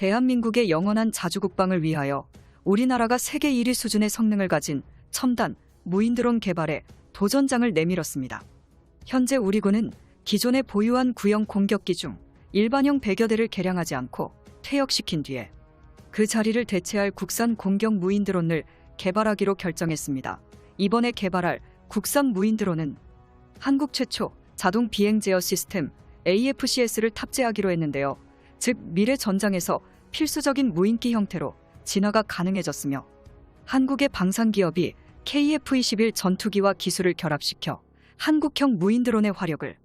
대한민국의 영원한 자주국방을 위하여 우리나라가 세계 1위 수준의 성능을 가진 첨단 무인드론 개발에 도전장을 내밀었습니다. 현재 우리 군은 기존에 보유한 구형 공격기 중 일반형 100여 대를 개량하지 않고 퇴역시킨 뒤에 그 자리를 대체할 국산 공격 무인드론을 개발하기로 결정했습니다. 이번에 개발할 국산 무인드론은 한국 최초 자동 비행 제어 시스템 AFCS를 탑재하기로 했는데요. 즉 미래 전장에서 필수적인 무인기 형태로 진화가 가능해졌으며 한국의 방산 기업이 KF-21 전투기와 기술을 결합시켜 한국형 무인 드론의 화력을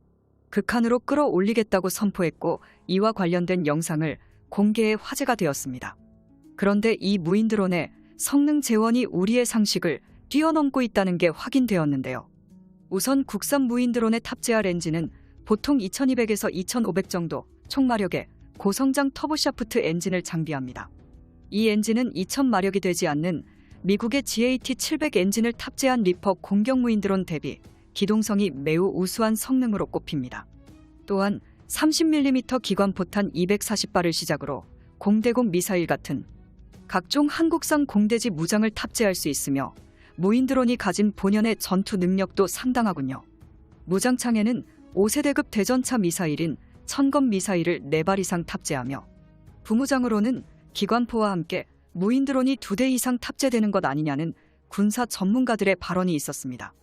극한으로 끌어올리겠다고 선포했고 이와 관련된 영상을 공개해 화제가 되었습니다. 그런데 이 무인 드론의 성능 재원이 우리의 상식을 뛰어넘고 있다는 게 확인되었는데요. 우선 국산 무인 드론에 탑재할 엔진은 보통 2200에서 2500 정도 총마력의 고성장 터보샤프트 엔진을 장비합니다. 이 엔진은 2000마력이 되지 않는 미국의 GAT-700 엔진을 탑재한 리퍼 공격 무인 드론 대비 기동성이 매우 우수한 성능으로 꼽힙니다. 또한 30mm 기관 포탄 240발을 시작으로 공대공 미사일 같은 각종 한국산 공대지 무장을 탑재할 수 있으며 무인 드론이 가진 본연의 전투 능력도 상당하군요. 무장창에는 5세대급 대전차 미사일인 천검 미사일을 4발 이상 탑재하며 부무장으로는 기관포와 함께 무인 드론이 2대 이상 탑재되는 것 아니냐는 군사 전문가들의 발언이 있었습니다.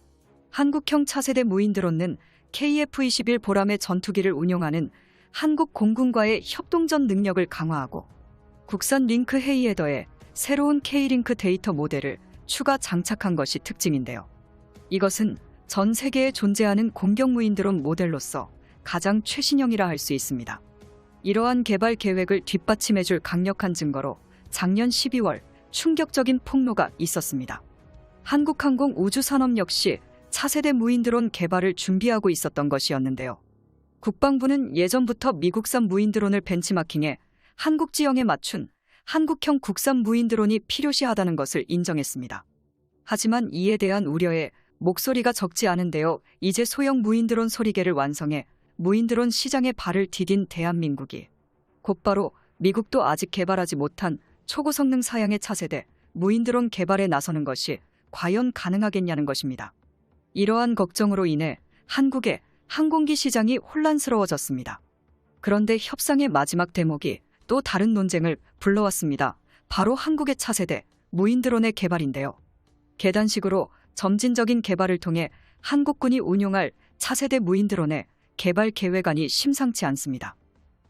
한국형 차세대 무인 드론은 KF-21 보람의 전투기를 운용하는 한국 공군과의 협동전 능력을 강화하고 국산 링크 헤이에 더해 새로운 K링크 데이터 모델을 추가 장착한 것이 특징인데요. 이것은 전 세계에 존재하는 공격 무인 드론 모델로서 가장 최신형이라 할 수 있습니다. 이러한 개발 계획을 뒷받침해줄 강력한 증거로 작년 12월 충격적인 폭로가 있었습니다. 한국항공 우주산업 역시 차세대 무인드론 개발을 준비하고 있었던 것이었는데요. 국방부는 예전부터 미국산 무인드론을 벤치마킹해 한국 지형에 맞춘 한국형 국산 무인드론이 필요시하다는 것을 인정했습니다. 하지만 이에 대한 우려에 목소리가 적지 않은데요. 이제 소형 무인드론 소리개를 완성해 무인드론 시장에 발을 디딘 대한민국이 곧바로 미국도 아직 개발하지 못한 초고성능 사양의 차세대 무인드론 개발에 나서는 것이 과연 가능하겠냐는 것입니다. 이러한 걱정으로 인해 한국의 항공기 시장이 혼란스러워졌습니다. 그런데 협상의 마지막 대목이 또 다른 논쟁을 불러왔습니다. 바로 한국의 차세대 무인드론의 개발인데요. 계단식으로 점진적인 개발을 통해 한국군이 운용할 차세대 무인드론의 개발 계획안이 심상치 않습니다.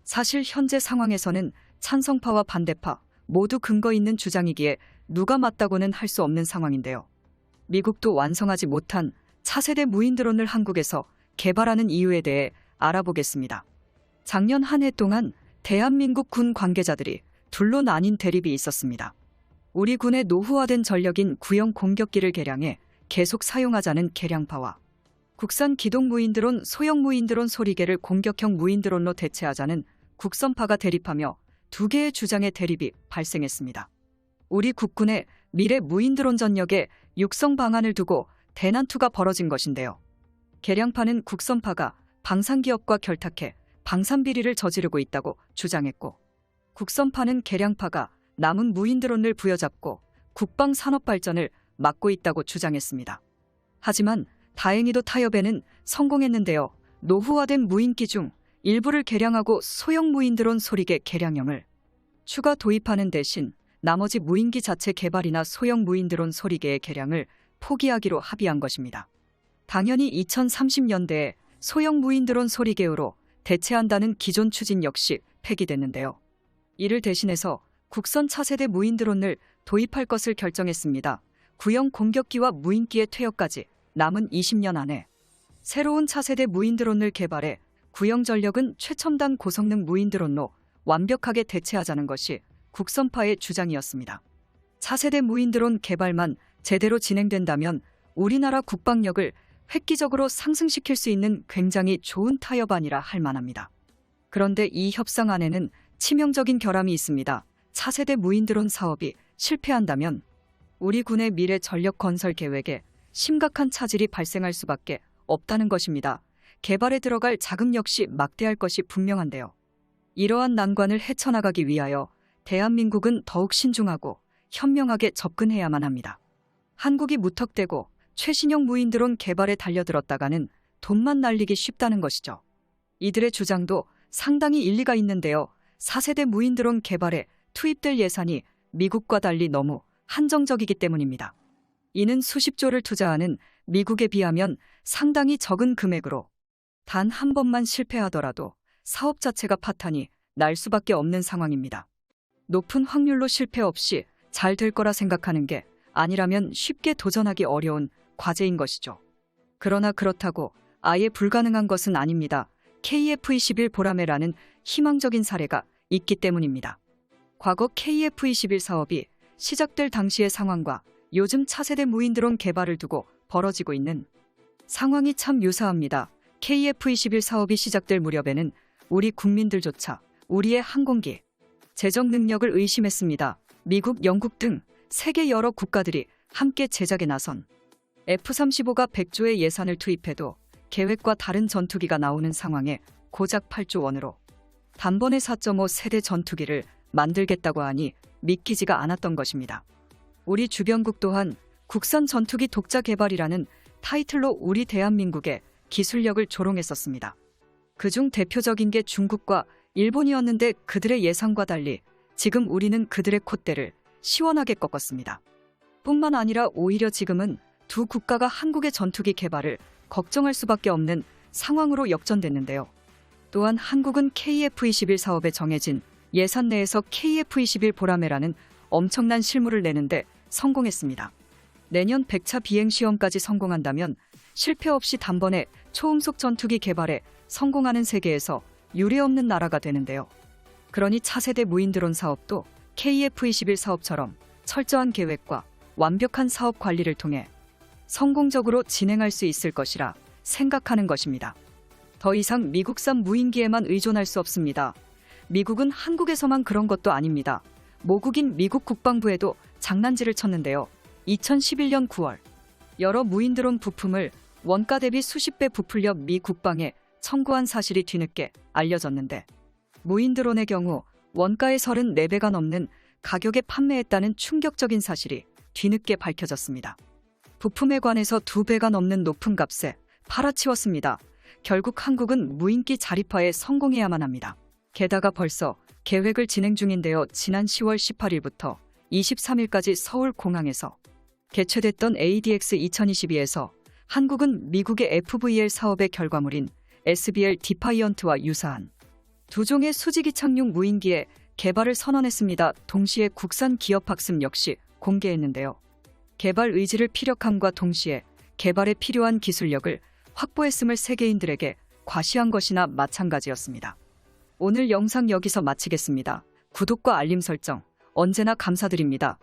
사실 현재 상황에서는 찬성파와 반대파 모두 근거 있는 주장이기에 누가 맞다고는 할 수 없는 상황인데요. 미국도 완성하지 못한 차세대 무인 드론을 한국에서 개발하는 이유에 대해 알아보겠습니다. 작년 한 해 동안 대한민국 군 관계자들이 둘로 나뉜 대립이 있었습니다. 우리 군의 노후화된 전력인 구형 공격기를 개량해 계속 사용하자는 개량파와 국산 기동 무인드론 소형 무인드론 소리개를 공격형 무인드론로 대체하자는 국선파가 대립하며 두 개의 주장의 대립이 발생했습니다. 우리 국군의 미래 무인드론 전역에 육성 방안을 두고 대난투가 벌어진 것인데요. 개량파는 국선파가 방산기업과 결탁해 방산 비리를 저지르고 있다고 주장했고 국선파는 개량파가 남은 무인드론을 부여잡고 국방 산업 발전을 막고 있다고 주장했습니다. 하지만 다행히도 타협에는 성공했는데요. 노후화된 무인기 중 일부를 개량하고 소형 무인 드론 소리개 개량형을 추가 도입하는 대신 나머지 무인기 자체 개발이나 소형 무인 드론 소리개의 개량을 포기하기로 합의한 것입니다. 당연히 2030년대에 소형 무인 드론 소리개로 대체한다는 기존 추진 역시 폐기됐는데요. 이를 대신해서 국선 차세대 무인 드론을 도입할 것을 결정했습니다. 구형 공격기와 무인기의 퇴역까지 남은 20년 안에 새로운 차세대 무인드론을 개발해 구형 전력은 최첨단 고성능 무인드론로 완벽하게 대체하자는 것이 국선파의 주장이었습니다. 차세대 무인드론 개발만 제대로 진행된다면 우리나라 국방력을 획기적으로 상승시킬 수 있는 굉장히 좋은 타협 안이라 할 만합니다. 그런데 이 협상 안에는 치명적인 결함이 있습니다. 차세대 무인드론 사업이 실패한다면 우리 군의 미래 전력 건설 계획에 심각한 차질이 발생할 수밖에 없다는 것입니다. 개발에 들어갈 자금 역시 막대할 것이 분명한데요. 이러한 난관을 헤쳐나가기 위하여 대한민국은 더욱 신중하고 현명하게 접근해야만 합니다. 한국이 무턱대고 최신형 무인드론 개발에 달려들었다가는 돈만 날리기 쉽다는 것이죠. 이들의 주장도 상당히 일리가 있는데요. 4세대 무인드론 개발에 투입될 예산이 미국과 달리 너무 한정적이기 때문입니다. 이는 수십조를 투자하는 미국에 비하면 상당히 적은 금액으로 단 한 번만 실패하더라도 사업 자체가 파탄이 날 수밖에 없는 상황입니다. 높은 확률로 실패 없이 잘 될 거라 생각하는 게 아니라면 쉽게 도전하기 어려운 과제인 것이죠. 그러나 그렇다고 아예 불가능한 것은 아닙니다. KF-21 보라매라는 희망적인 사례가 있기 때문입니다. 과거 KF-21 사업이 시작될 당시의 상황과 요즘 차세대 무인드론 개발을 두고 벌어지고 있는 상황이 참 유사합니다. KF-21 사업이 시작될 무렵에는 우리 국민들조차 우리의 항공기, 제작 능력을 의심했습니다. 미국, 영국 등 세계 여러 국가들이 함께 제작에 나선 F-35가 100조의 예산을 투입해도 계획과 다른 전투기가 나오는 상황에 고작 8조 원으로 단번에 4.5 세대 전투기를 만들겠다고 하니 믿기지가 않았던 것입니다. 우리 주변국 또한 국산 전투기 독자 개발이라는 타이틀로 우리 대한민국의 기술력을 조롱했었습니다. 그중 대표적인 게 중국과 일본이었는데 그들의 예상과 달리 지금 우리는 그들의 콧대를 시원하게 꺾었습니다. 뿐만 아니라 오히려 지금은 두 국가가 한국의 전투기 개발을 걱정할 수밖에 없는 상황으로 역전됐는데요. 또한 한국은 KF-21 사업에 정해진 예산 내에서 KF-21 보라매라는 엄청난 실물을 내는데 성공했습니다. 내년 100차 비행 시험까지 성공한다면 실패 없이 단번에 초음속 전투기 개발에 성공하는 세계에서 유례없는 나라가 되는데요. 그러니 차세대 무인드론 사업도 KF-21 사업처럼 철저한 계획과 완벽한 사업 관리를 통해 성공적으로 진행할 수 있을 것이라 생각하는 것입니다. 더 이상 미국산 무인기에만 의존할 수 없습니다. 미국은 한국에서만 그런 것도 아닙니다. 모국인 미국 국방부에도 장난질을 쳤는데요. 2011년 9월 여러 무인 드론 부품을 원가 대비 수십 배 부풀려 미 국방에 청구한 사실이 뒤늦게 알려졌는데 무인 드론의 경우 원가의 34배가 넘는 가격에 판매했다는 충격적인 사실이 뒤늦게 밝혀졌습니다. 부품에 관해서 두 배가 넘는 높은 값에 팔아치웠습니다. 결국 한국은 무인기 자립화에 성공해야만 합니다. 게다가 벌써 계획을 진행 중인데요. 지난 10월 18일부터 23일까지 서울 공항에서 개최됐던 ADX 2022에서 한국은 미국의 FVL 사업의 결과물인 SBL 디파이언트와 유사한 두 종의 수직이 착륙 무인기의 개발을 선언했습니다. 동시에 국산 기업 학습 역시 공개했는데요. 개발 의지를 피력함과 동시에 개발에 필요한 기술력을 확보했음을 세계인들에게 과시한 것이나 마찬가지였습니다. 오늘 영상 여기서 마치겠습니다. 구독과 알림 설정 언제나 감사드립니다.